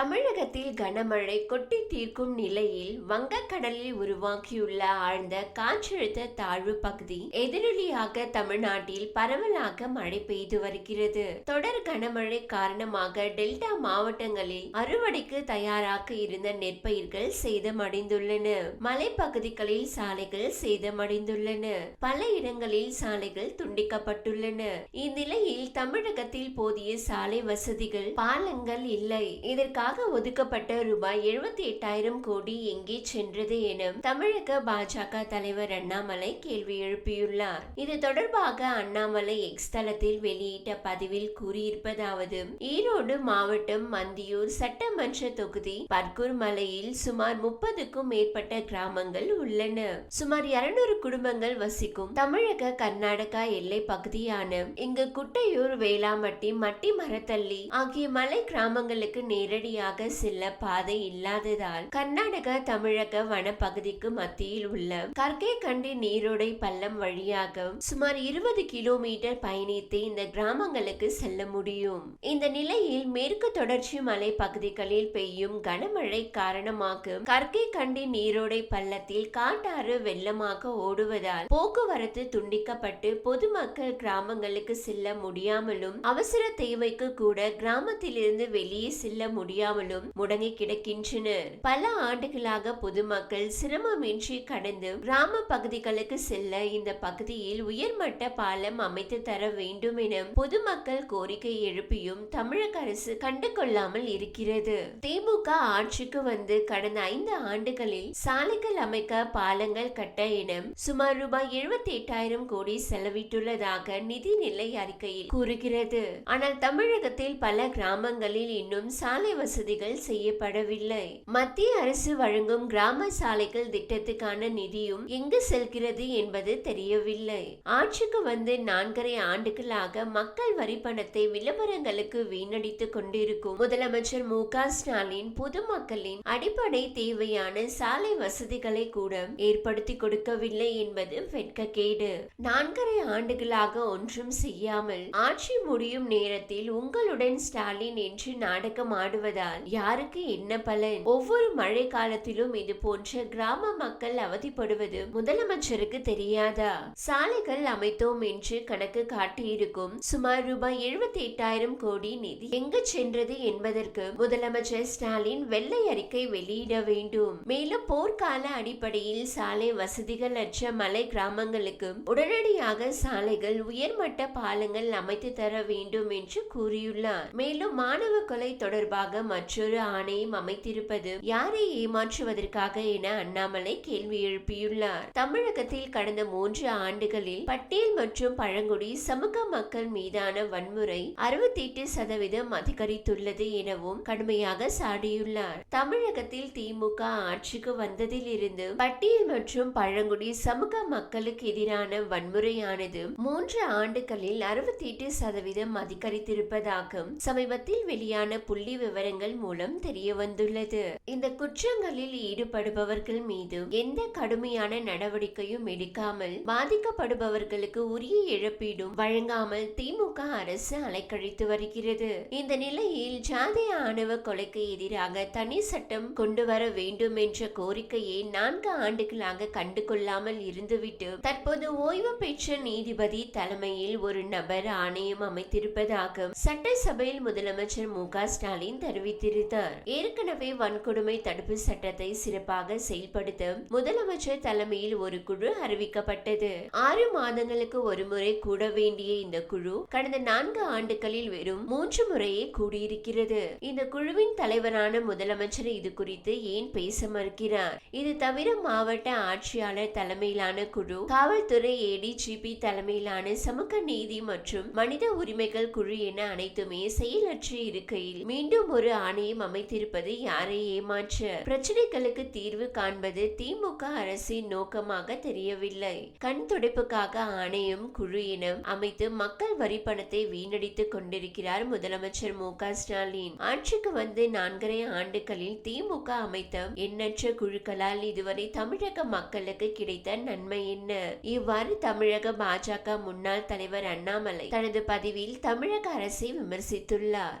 தமிழகத்தில் கனமழை கொட்டி தீர்க்கும் நிலையில் வங்கக்கடலில் உருவாக்கியுள்ள ஆழ்ந்த காற்றழுத்த தாழ்வு பகுதி எதிரொலியாக தமிழ்நாட்டில் பரவலாக மழை பெய்து வருகிறது. தொடர் கனமழை காரணமாக டெல்டா மாவட்டங்களில் அறுவடைக்கு தயாராக இருந்த நெற்பயிர்கள் சேதமடைந்துள்ளன. மலைப்பகுதிகளில் சாலைகள் சேதமடைந்துள்ளன. பல இடங்களில் சாலைகள் துண்டிக்கப்பட்டுள்ளன. இந்நிலையில் தமிழகத்தில் போதிய சாலை வசதிகள் பாலங்கள் இல்லை. இதற்காக ஒதுக்கப்பட்ட ரூபாய் எழுபத்தி எட்டாயிரம் கோடி எங்கே சென்றது என தமிழக பாஜக தலைவர் அண்ணாமலை கேள்வி எழுப்பியுள்ளார். இது தொடர்பாக அண்ணாமலை எக்ஸ் தளத்தில் வெளியிட்ட பதிவில் கூறியிருப்பதாவது ஈரோடு மாவட்டம் மந்தியூர் சட்டமன்ற தொகுதி பர்கூர் மலையில் சுமார் முப்பதுக்கும் மேற்பட்ட கிராமங்கள் உள்ளன. சுமார் இருநூறு குடும்பங்கள் வசிக்கும் தமிழக கர்நாடகா எல்லை பகுதியான இங்கு குட்டையூர் வேளாமட்டி மட்டி மரத்தள்ளி ஆகிய மலை கிராமங்களுக்கு நேரடி நேரடியாக செல்ல பாதை இல்லாததால் கர்நாடக தமிழக வனப்பகுதிக்கு மத்தியில் உள்ள கர்கே கண்டி நீரோடை பள்ளம் வழியாக சுமார் இருபது கிலோமீட்டர் பயணித்து இந்த கிராமங்களுக்கு செல்ல முடியும். இந்த நிலையில் மேற்கு தொடர்ச்சி மலை பகுதிகளில் பெய்யும் கனமழை காரணமாக கர்கே கண்டி நீரோடை பள்ளத்தில் காட்டாறு வெள்ளமாக ஓடுவதால் போக்குவரத்து துண்டிக்கப்பட்டு பொதுமக்கள் கிராமங்களுக்கு செல்ல முடியாமலும் அவசர தேவைக்கு கூட கிராமத்திலிருந்து வெளியே செல்ல முடியாமலும் முடங்கி கிடக்கின்றனர் பல ஆண்டுகளாக பொதுமக்கள் சிரமமின்றி கடந்து கிராம பகுதிகளுக்கு செல்ல இந்த பகுதியில் உயர்மட்ட பாலம் அமைத்து தர வேண்டும் என பொதுமக்கள் கோரிக்கை எழுப்பியும் தமிழக அரசு கண்டுகொள்ளாமல் இருக்கிறது. திமுக ஆட்சிக்கு வந்து கடந்த ஐந்து ஆண்டுகளில் சாலைகள் அமைக்க பாலங்கள் கட்ட என சுமார் ரூபாய் எழுபத்தி எட்டாயிரம் கோடி செலவிட்டுள்ளதாக நிதிநிலை அறிக்கையில் கூறுகிறது. ஆனால் தமிழகத்தில் பல கிராமங்களில் இன்னும் சாலை வசதிகள் செய்யப்படவில்லை. மத்திய அரசு வழங்கும் கிராம சாலைகள் திட்டத்துக்கான நிதியும் எங்கு செல்கிறது என்பது தெரியவில்லை. ஆட்சிக்கு வந்து நான்கரை ஆண்டுகளாக மக்கள் வரி பணத்தை விளம்பரங்களுக்கு வீணடித்துக் கொண்டிருக்கும் முதலமைச்சர் மு க ஸ்டாலின் பொதுமக்களின் அடிப்படை தேவையான சாலை வசதிகளை கூட ஏற்படுத்தி கொடுக்கவில்லை என்பது வெட்கக்கேடு. நான்கரை ஆண்டுகளாக ஒன்றும் செய்யாமல் ஆட்சி முடியும் நேரத்தில் உங்களுடன் ஸ்டாலின் என்று நாடகம் என்பதால் யாருக்கு என்ன பலன்? ஒவ்வொரு மழை காலத்திலும் இது போன்ற கிராம மக்கள் அவதிப்படுவது முதலமைச்சருக்கு தெரியாதா? சாலைகள் அமைத்தோம் என்று கணக்கு காட்டியிருக்கும் சுமார் ரூபாய் எழுபத்தி எட்டாயிரம் கோடி நிதி எங்கு சென்றது என்பதற்கு முதலமைச்சர் ஸ்டாலின் வெள்ளை அறிக்கை வெளியிட வேண்டும். மேலும் போர்க்கால அடிப்படையில் சாலை வசதிகள் அற்ற மலை கிராமங்களுக்கு உடனடியாக சாலைகள் உயர்மட்ட பாலங்கள் அமைத்து தர வேண்டும் என்று கூறியுள்ளார். மேலும் மாணவ கொலை தொடர்பாக மற்றொரு ஆணையம் அமைத்திருப்பது யாரை ஏமாற்றுவதற்காக என அண்ணாமலை கேள்வி எழுப்பியுள்ளார். தமிழகத்தில் கடந்த மூன்று ஆண்டுகளில் பட்டியல் மற்றும் பழங்குடி சமூக மக்கள் மீதான வன்முறை அறுபத்தி எட்டு சதவீதம் அதிகரித்துள்ளது எனவும் கடுமையாக சாடியுள்ளார். தமிழகத்தில் திமுக ஆட்சிக்கு வந்ததிலிருந்து பட்டியல் மற்றும் பழங்குடி சமூக மக்களுக்கு எதிரான வன்முறையானது மூன்று ஆண்டுகளில் அறுபத்தி எட்டு சதவீதம் அதிகரித்திருப்பதாக சமீபத்தில் வெளியான புள்ளி விவரங்கள் மூலம் தெரிய வந்துள்ளது இந்த குற்றங்களில் ஈடுபடுபவர்கள் மீது எந்த கடுமையான நடவடிக்கையும் எடுக்காமல் பாதிக்கப்படுபவர்களுக்கு உரிய இழப்பீடும் வழங்காமல் திமுக அரசு அலைக்கழித்து வருகிறது. இந்த நிலையில் ஜாதி ஆணவ கொலைக்கு எதிராக தனி சட்டம் கொண்டு வர வேண்டும் என்ற கோரிக்கையை நான்கு ஆண்டுகளாக கண்டுகொள்ளாமல் இருந்துவிட்டு தற்போது ஓய்வு பெற்ற நீதிபதி தலைமையில் ஒரு நபர் ஆணையம் அமைத்திருப்பதாக சட்டசபையில் முதலமைச்சர் மு க ஸ்டாலின் தெரிவித்திருந்தார் ஏற்கனவே வன்கொடுமை தடுப்பு சட்டத்தை சிறப்பாக செயல்படுத்த முதலமைச்சர் தலைமையில் ஒரு குழு அறிவிக்கப்பட்டது. ஆறு மாதங்களுக்கு ஒரு முறை கூட வேண்டிய இந்த குழு கடந்த நான்கு ஆண்டுகளில் வெறும் மூன்று முறையே கூடியிருக்கிறது. இந்த குழுவின் தலைவரான முதலமைச்சர் இது குறித்து ஏன் பேச மறுக்கிறார்? இது தவிர மாவட்ட ஆட்சியாளர் தலைமையிலான குழு காவல்துறை ஏடிஜிபி தலைமையிலான சமூக நீதி மற்றும் மனித உரிமைகள் குழு என அனைத்துமே செயலற்று இருக்கையில் மீண்டும் ஒரு ஆணையம் அமைத்திருப்பது யாரை ஏமாற்ற? பிரச்சனைகளுக்கு தீர்வு காண்பது திமுக அரசின் நோக்கமாக தெரியவில்லை. கண் துடைப்புக்காக ஆணையம் குழு இனம் அமைத்து மக்கள் வரி பணத்தை வீணடித்துக் கொண்டிருக்கிறார் முதலமைச்சர் மு க ஸ்டாலின். ஆட்சிக்கு வந்து நான்கரை ஆண்டுகளில் திமுக அமைத்த எண்ணற்ற குழுக்களால் இதுவரை தமிழக மக்களுக்கு கிடைத்த நன்மை என்ன? இவ்வாறு தமிழக பாஜக முன்னாள் தலைவர் அண்ணாமலை தனது பதிவில் தமிழக அரசை விமர்சித்துள்ளார்.